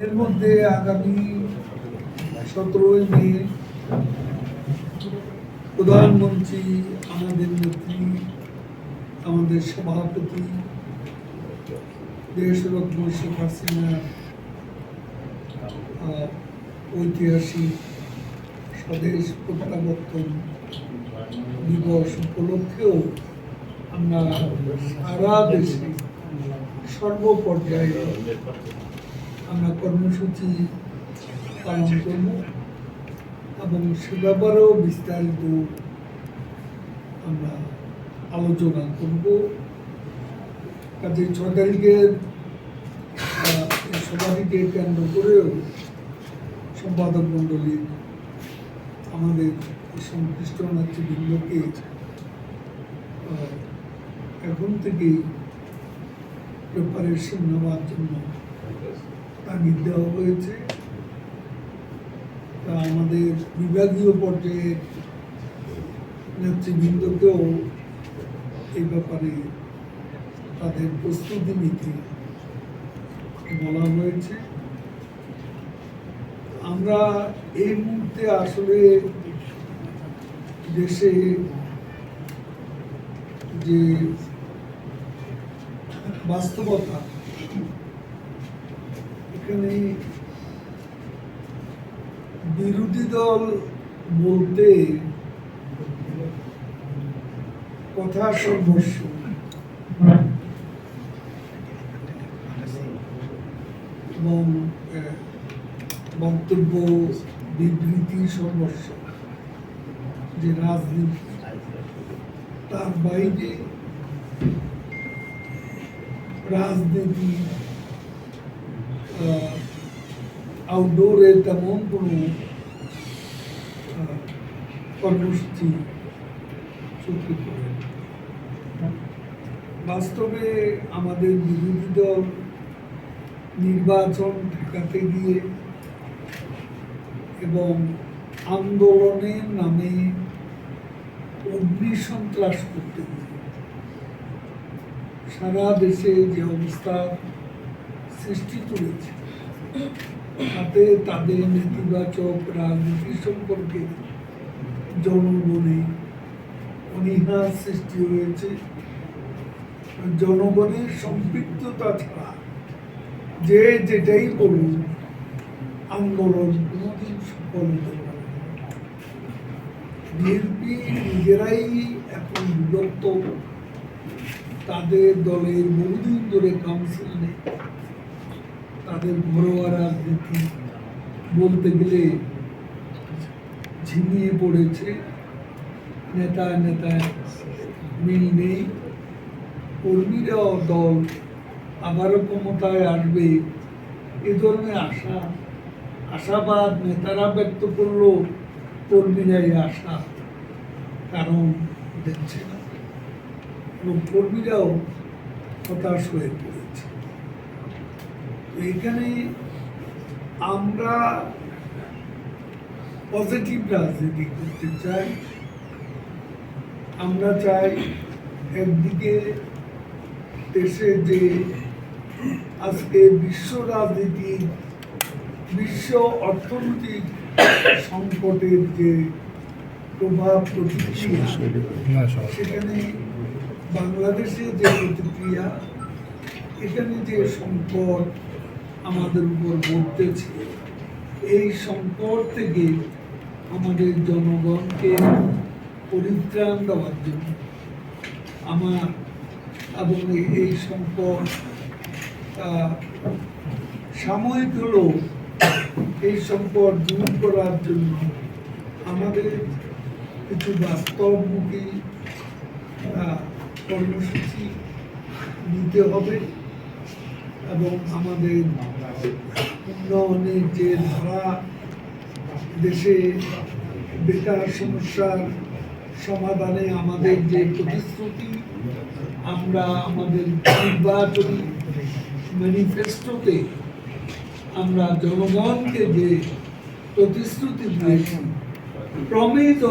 এর মধ্যে আগামী সতেরোই মে প্রধানমন্ত্রী আমাদের নেত্রী, আমাদের সভাপতি দেশরত্ন শেখ হাসিনার ঐতিহাসিক স্বদেশ প্রত্যাবর্তন দিবস উপলক্ষেও আমরা সারা দেশে সর্বপর্যায়ে আমরা কর্মসূচি পালন করব এবং সে ব্যাপারেও বিস্তারিত আমরা আলোচনা করব। কাজে ছ এই সভাটিকে কেন্দ্র করেও সম্পাদক মণ্ডলী আমাদের সংশ্লিষ্ট নেতৃবৃন্দকে এখন থেকেই প্রিপারেশন নেওয়ার জন্য তাগিদ দেওয়া হয়েছে। তা আমাদের বিভাগীয় পর্যায়ে নেতৃবৃন্দকেও এই ব্যাপারে তাদের প্রস্তুতি নিতে বলা হয়েছে। আমরা এই মুহূর্তে আসলে দেশে যে বাস্তবতা এখানে বিরোধী দল বলতে কথা সর্বস্ব। এবং বক্তব্য, বিবৃতি সর্বস্ব। যে রাজনীতি তার বাইরে রাজনীতি আউটডোরে তেমন কোনো কর্মসূচি পড়ে না। বাস্তবে আমাদের বিরোধী দল নির্বাচন ঠেকাতে গিয়ে এবং আন্দোলনের নামে অগ্নিসন্ত্রাস করতে গিয়ে সারা দেশে যে অবস্থা সৃষ্টি করেছে তাতে তাদের নেতিবাচক রাজনীতি সম্পর্কে জনগণে অনীহা সৃষ্টি হয়েছে জনগণের সম্পৃক্ততা ছাড়া যে যেটাই বলুন আন্দোলন কোনোদিন সফল হতে পারে বিএনপি নিজেরাই এখন বিভক্ত তাদের দলের বহুদিন ধরে কাউন্সিল নেই তাদের ঘরোয়া রাজনীতি বলতে গেলে ঝিমিয়ে পড়েছে। নেতা নেতায় মিল নেই। কর্মীরাও দল, আবারও ক্ষমতায় আসবে। এ ধরনের আশা, আশাবাদ নেতারা ব্যক্ত করল, কর্মীরাই আশা, কারণ দেখছে না। এবং কর্মীরাও হতাশ হয়ে পড়েছে। তো এখানে আমরা পজিটিভ রাজনীতি করতে চাই। আমরা চাই একদিকে দেশে যে আজকে বিশ্ব রাজনীতি, বিশ্ব অর্থনৈতিক সংকটের যে প্রভাব প্রতিক্রিয়া, সেখানে বাংলাদেশে যে প্রতিক্রিয়া, এখানে যে সংকট আমাদের উপর বর্তেছে এই সংকট থেকে আমাদের জনগণকে পরিত্রাণ দেওয়ার জন্য আমার এবং এই- সংকট সাময়িক হলেও এই সংকট দূর করার জন্য আমাদের কিছু বাস্তবমুখী কর্মসূচি নিতে হবে। এবং আমাদের উন্নয়নের যে ধারা, দেশে বেকার সমস্যার সমাধানে আমাদের যে প্রতিশ্রুতি, আমরা আমাদের নির্বাচনী ম্যানিফেস্টোতে আমরা জনগণকে যে প্রতিশ্রুতি দিয়েছি প্রমিত